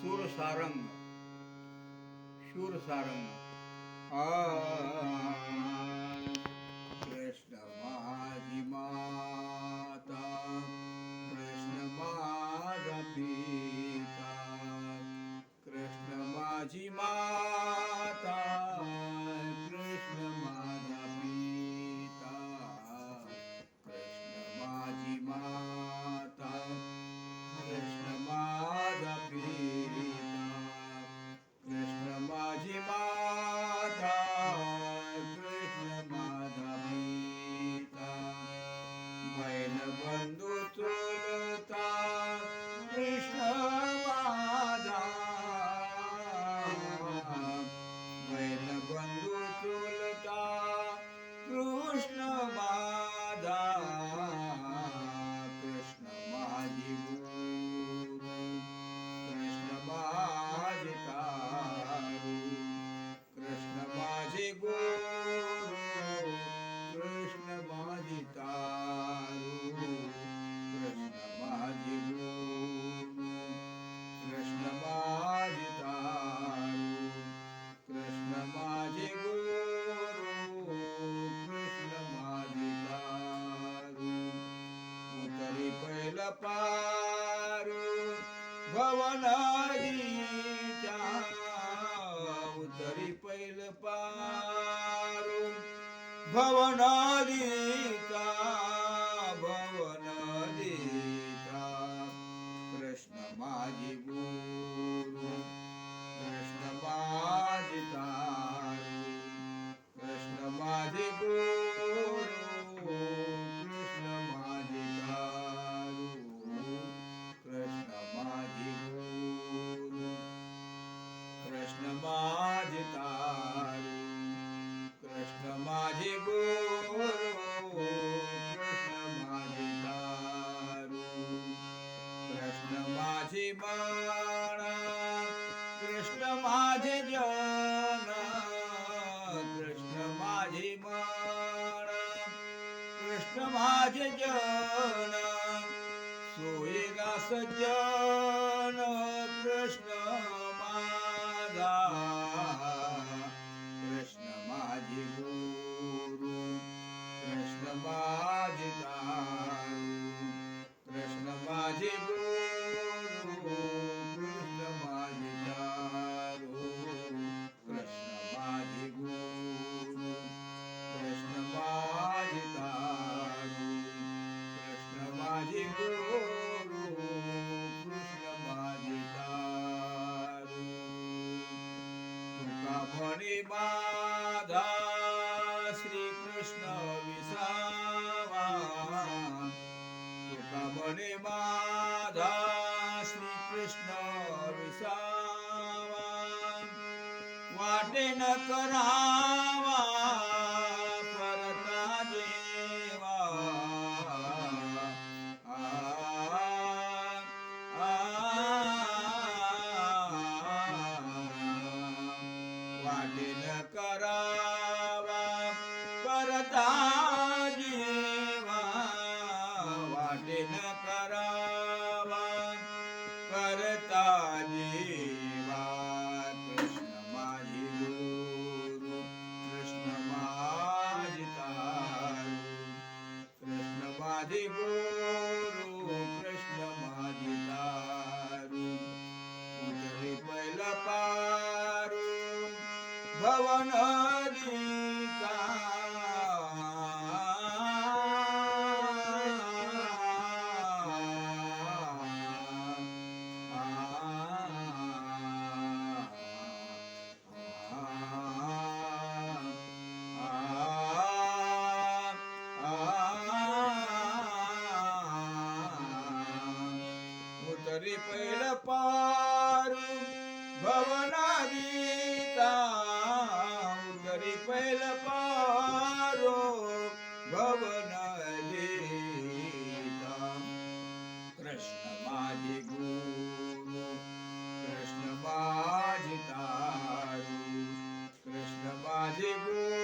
शूरसारंग शूरसारंग आ कृष्ण माझी माता कृष्ण माझा कृष्ण माझी माता cuando जग पार भवनारीच्या उतरी पैल पार भवनारी प्राण कृष्ण माझे ज्ञान कृष्ण माझे मान कृष्ण माझे जन सोयगा सज्जन મણી બાધા શ્રી કૃષ્ણ વિસાવા. મણી બાધા શ્રી કૃષ્ણ વિસાવા. વાટે ન કરા पाटिल परता जिवाटिल परताजिवा कृष्णवादिव कृष्णभा कृष्णवादिव भनीतिर पारवनीता પેલ પારો ગવન કૃષ્ણ માજી ગુરુ કૃષ્ણ માજી તારું કૃષ્ણ માજી ગુરુ